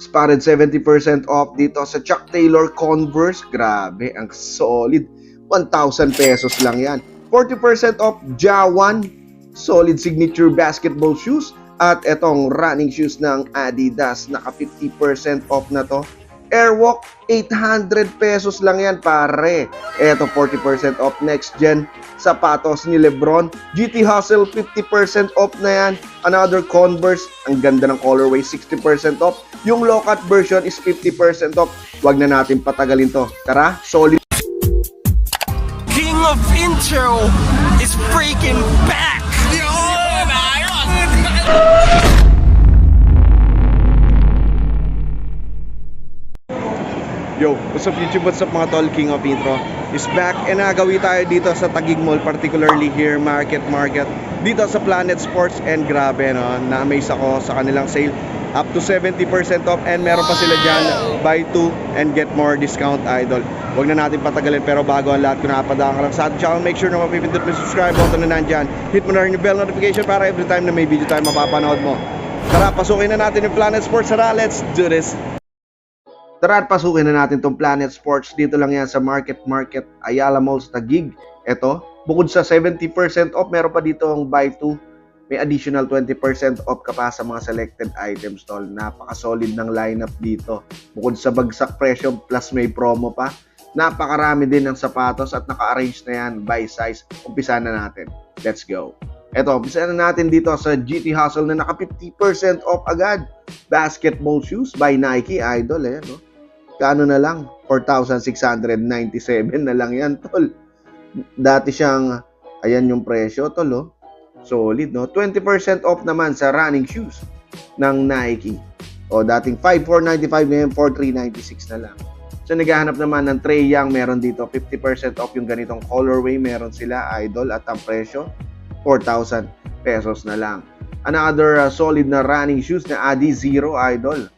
Spotted 70% off dito sa Chuck Taylor Converse. Grabe, ang solid. 1,000 pesos lang yan. 40% off Jawan. Solid signature basketball shoes. At etong running shoes ng Adidas. Naka 50% off na to. Airwalk, 800 pesos lang yan pare. Eto 40% off next gen sapatos ni Lebron. GT Hustle, 50% off na yan. Another Converse, ang ganda ng colorway, 60% off. Yung low-cut version is 50% off. Huwag na natin patagalin to. Tara, solid King of Intro is freaking back! Yo, what's up YouTube? What's up mga tol? King of Intro is back and nagawi tayo dito sa Taguig Mall, particularly here, Market Market. Dito sa Planet Sports and grabe no, na-amaze ako sa kanilang sale. Up to 70% off and meron pa sila dyan, buy two and get more discount idol. Huwag na natin patagalin pero bago ang lahat, kung nakapadaan ka lang sa channel, make sure na mapipindot mo subscribe button na nandyan. Hit mo na rin yung bell notification para every time na may video tayo mapapanood mo. Tara, pasukin na natin yung Planet Sports. Tara, let's do this! Tara at pasukin na natin tong Planet Sports. Dito lang yan sa Market Market Ayala Mall sa Taguig. Ito, bukod sa 70% off, meron pa dito ang buy 2. May additional 20% off ka pa sa mga selected items tol. Napaka-solid ng lineup dito. Bukod sa bagsak presyo plus may promo pa. Napakarami din ng sapatos at naka-arrange na yan by size. Umpisa na natin. Let's go. Ito, umpisa na natin dito sa GT Hustle na naka 50% off agad. Basketball shoes by Nike Idol eh, no? Kano na lang? 4,697 na lang yan, tol. Dati siyang, ayan yung presyo, tol, oh. Solid, no? 20% off naman sa running shoes ng Nike. O, dating 5,495 ngayon, 4,396 na lang. So, naghahanap naman ng Trey Young, meron dito 50% off yung ganitong colorway, meron sila, idol, at ang presyo, 4,000 pesos na lang. Another uh, solid na running shoes na Adi Zero Idol.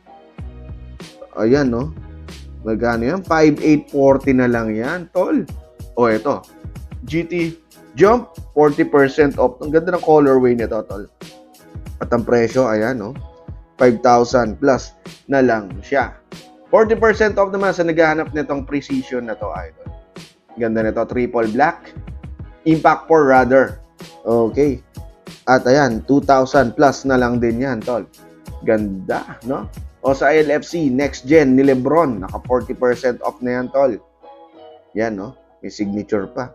Ayan, no? Magkano yan? 5,840 na lang yan, tol. O, ito. GT Jump, 40% off. Ang ganda ng colorway nito, tol. At ang presyo, ayan, no? 5,000 plus na lang siya. 40% off naman sa naghahanap nitong precision na to, idol. Ganda nito, triple black. Impact 4 rather. Okay. At ayan, 2,000 plus na lang din yan, tol. Ganda, no? O sa LFC, next gen ni Lebron, naka 40% off na yan, tol. Yan, no? May signature pa.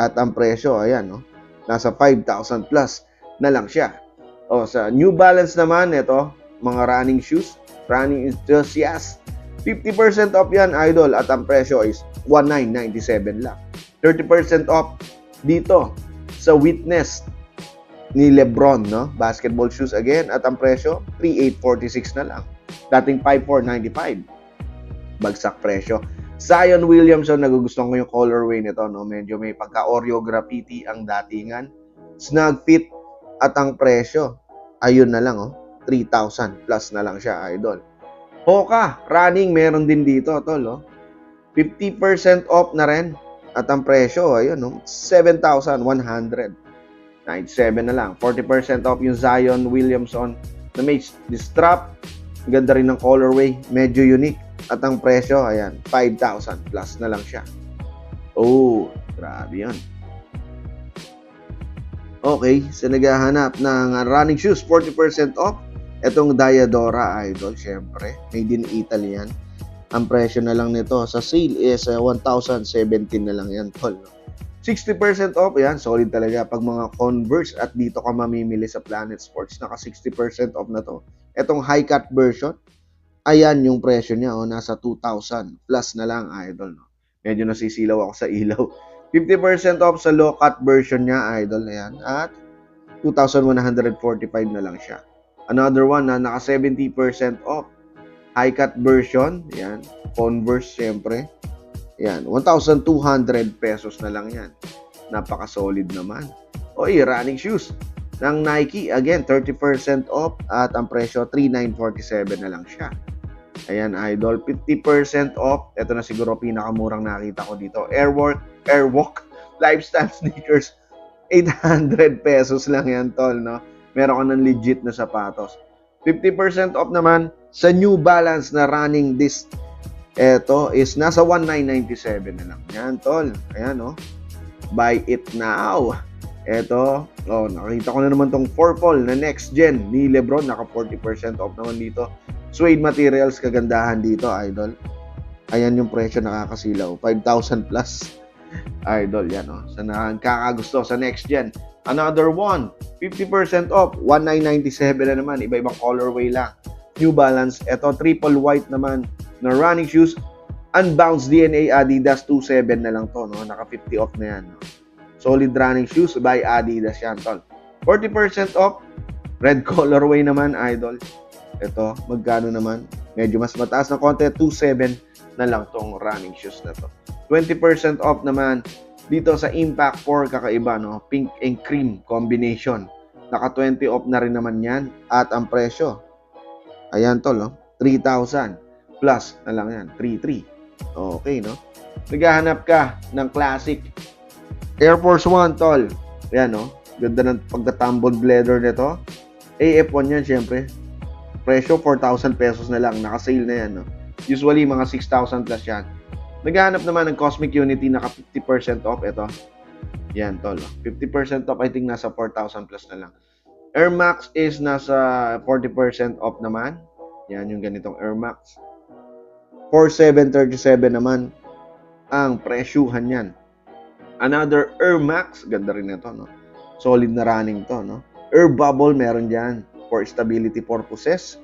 At ang presyo, ayan, no? Nasa 5,000 plus na lang siya. O sa New Balance naman, ito, mga running shoes, running enthusiast, 50% off yan, idol. At ang presyo is 1,997 lang. 30% off dito sa Witness ni Lebron, no? Basketball shoes again. At ang presyo, 3,846 na lang. Dating 5,495. Bagsak presyo. Zion Williamson, nagugustuhan ko yung colorway nito, no? Medyo may pagka-Oreo graffiti ang datingan. Snug fit at ang presyo, ayun na lang, oh. 3,000 plus na lang siya, idol. Hoka, running, meron din dito, tol, oh. 50% off na rin. At ang presyo, ayun, no? 7,100. 97 na lang. 40% off yung Zion Williamson na may strap. Ganda rin ng colorway. Medyo unique. At ang presyo, ayan, 5,000 plus na lang siya. Oh, grabe yun. Okay, sa naghahanap ng running shoes, 40% off. Itong Diadora Idol, syempre. Made in Italy yan. Ang presyo na lang nito sa sale is uh, 1,017 na lang yan, tol. 60% off, yan, solid talaga. Pag mga Converse at dito ka mamimili sa Planet Sports, naka 60% off na to. Itong high cut version, ayan yung presyo niya, oh, nasa 2,000 plus na lang, idol. No? Medyo nasisilaw ako sa ilaw. 50% off sa low cut version niya, idol, ayan. At 2,145 na lang siya. Another one na naka 70% off. High cut version, ayan. Converse, syempre. Yan, 1,200 pesos na lang yan. Napaka-solid naman. Oy, running shoes ng Nike. Again, 30% off at ang presyo 3,947 na lang siya. Ayan, idol. 50% off. Ito na siguro pinakamurang nakita ko dito. Airwalk, Airwalk Lifestyle Sneakers. 800 pesos lang yan, tol, no? Meron ka ng legit na sapatos. 50% off naman sa New Balance na running disc, eto is nasa 1997 na lang. Yan, tol. Ayan, oh. Buy it now. Eto, oh, nakita ko na naman tong purple na next gen ni Lebron. Naka 40% off naman dito. Suede materials, kagandahan dito, idol. Ayan yung presyo nakakasilaw. 5,000 plus. Idol, yan, oh. Sa nakakagusto sa next gen. Another one, 50% off. 1997 na naman. Iba-ibang colorway lang. New Balance. Ito, triple white naman na running shoes. Unbounce DNA Adidas 27 na lang to, no? Naka 50 off na yan. No? Solid running shoes by Adidas yan, tol. 40% off. Red colorway naman, idol. Ito, magkano naman? Medyo mas mataas na konti, 27 na lang tong running shoes na to. 20% off naman dito sa Impact 4 kakaiba, no? Pink and cream combination. Naka 20 off na rin naman yan. At ang presyo, ayan tol, no? 3,000 plus na lang yan. 3,300. Okay, no? Naghahanap ka ng classic Air Force One, tol. Ayan, no? Ganda ng pagka-tumbled leather nito. AF1 yan, syempre. Presyo, 4,000 pesos na lang. Naka-sale na yan, no? Usually, mga 6,000 plus yan. Naghahanap naman ng Cosmic Unity, naka 50% off. Ito. Yan, tol. no? 50% off, I think nasa 4,000 plus na lang. Air Max is nasa 40% off naman. Yan, yung ganitong Air Max. 4,737 naman ang presyuhan yan. Another Air Max, ganda rin ito, no? Solid na running to, no? Air Bubble meron diyan for stability purposes.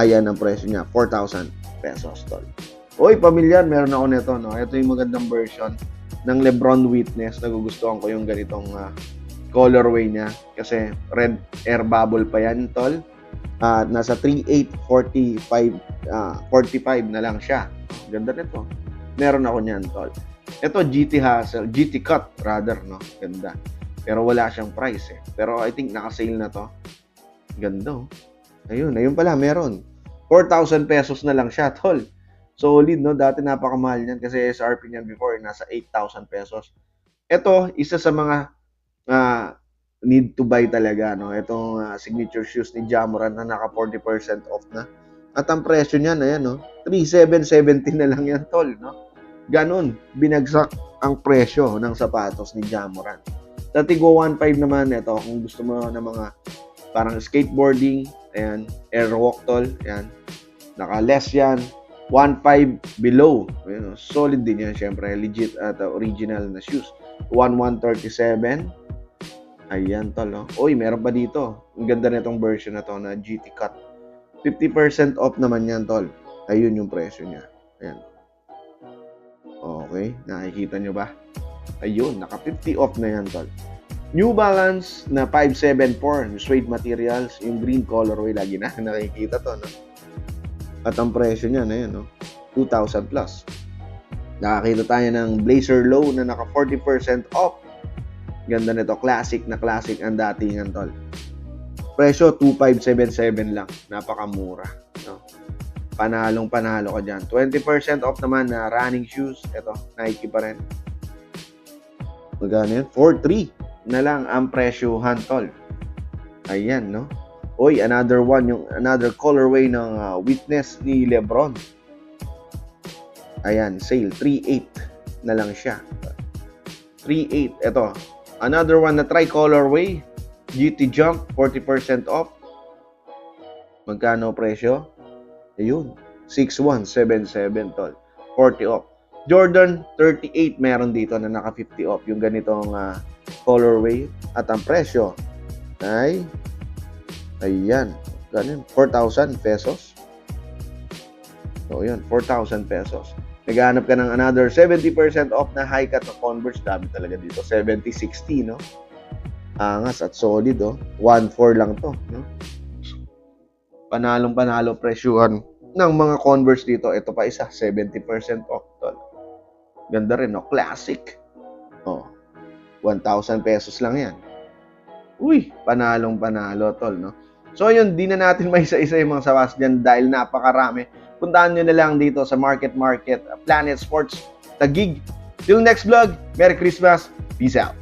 Ayan ang presyo niya, 4,000 pesos, tol. Oy, pamilyar, meron ako nito, no? Ito yung magandang version ng Lebron Witness. Nagugustuhan ko yung ganitong ah, colorway niya kasi red air bubble pa yan, tol. At nasa 3845 ah, 45 na lang siya. Ganda nito. Meron ako niyan, tol. Ito GT Hustle, GT Cut rather, no? Ganda. Pero wala siyang price eh. Pero I think naka-sale na to. Ganda oh. Ayun, ayun pala, meron. 4,000 pesos na lang siya, tol. Solid, no? Dati napakamahal niyan kasi SRP niyan before, nasa 8,000 pesos. Ito, isa sa mga ah, need to buy talaga, no? Itong ah, signature shoes ni Jamoran na naka 40% off na. At ang presyo niyan, ayan, no? 3,770 na lang yan, tol, no? Ganon, binagsak ang presyo ng sapatos ni Jamoran. Sa Tigo 1.5 naman, ito, kung gusto mo ng mga parang skateboarding, ayan, airwalk tol, ayan, naka-less yan, 1.5 below, oh, solid din yan, syempre, legit at uh, original na shoes. 1.137, ayan tol, oh. Uy, meron pa dito, ang ganda na itong version na to na GT Cut. 50% off naman yan, tol. Ayun yung presyo niya. Ayan. Okay, nakikita nyo ba? Ayun, naka 50 off na yan, tol. New Balance na 574, yung suede materials, yung green colorway, lagi na nakikita to, no? At ang presyo niya na yun, no? 2,000 plus. Nakakita tayo ng Blazer Low na naka 40% off. Ganda nito, classic na classic ang datingan, tol. Presyo, 2,577 lang. Napakamura? Panalong panalo ka dyan. 20% off naman na running shoes. Ito, Nike pa rin. Magkano yan? 4,300 na lang ang presyohan, tol. Ayan, no? Oy, another one, yung another colorway ng uh, Witness ni Lebron. Ayan, sale. 3,800 na lang siya. 3,800. Ito, another one na tri-colorway. GT Jump, 40% off. Magkano presyo? Ayun, 6177 tol. 40 off. Jordan 38 meron dito na naka 50 off yung ganitong ah, colorway at ang presyo ay ayan, ganun 4,000 pesos. So yun, 4,000 pesos. Naghahanap ka ng another 70% off na high cut na Converse. Dami talaga dito. 70-60, no? Angas at solid, oh. 1.4 lang to, no? Panalong panalo presyuhan ng mga Converse dito. Ito pa isa, 70% off, tol. Ganda rin, no? Classic. Oh, 1,000 pesos lang yan. Uy, panalong panalo, tol, no? So, yun, di na natin may isa-isa yung mga sawas dyan dahil napakarami. Puntahan nyo na lang dito sa Market Market, Planet Sports, Tagig. Till next vlog, Merry Christmas, peace out.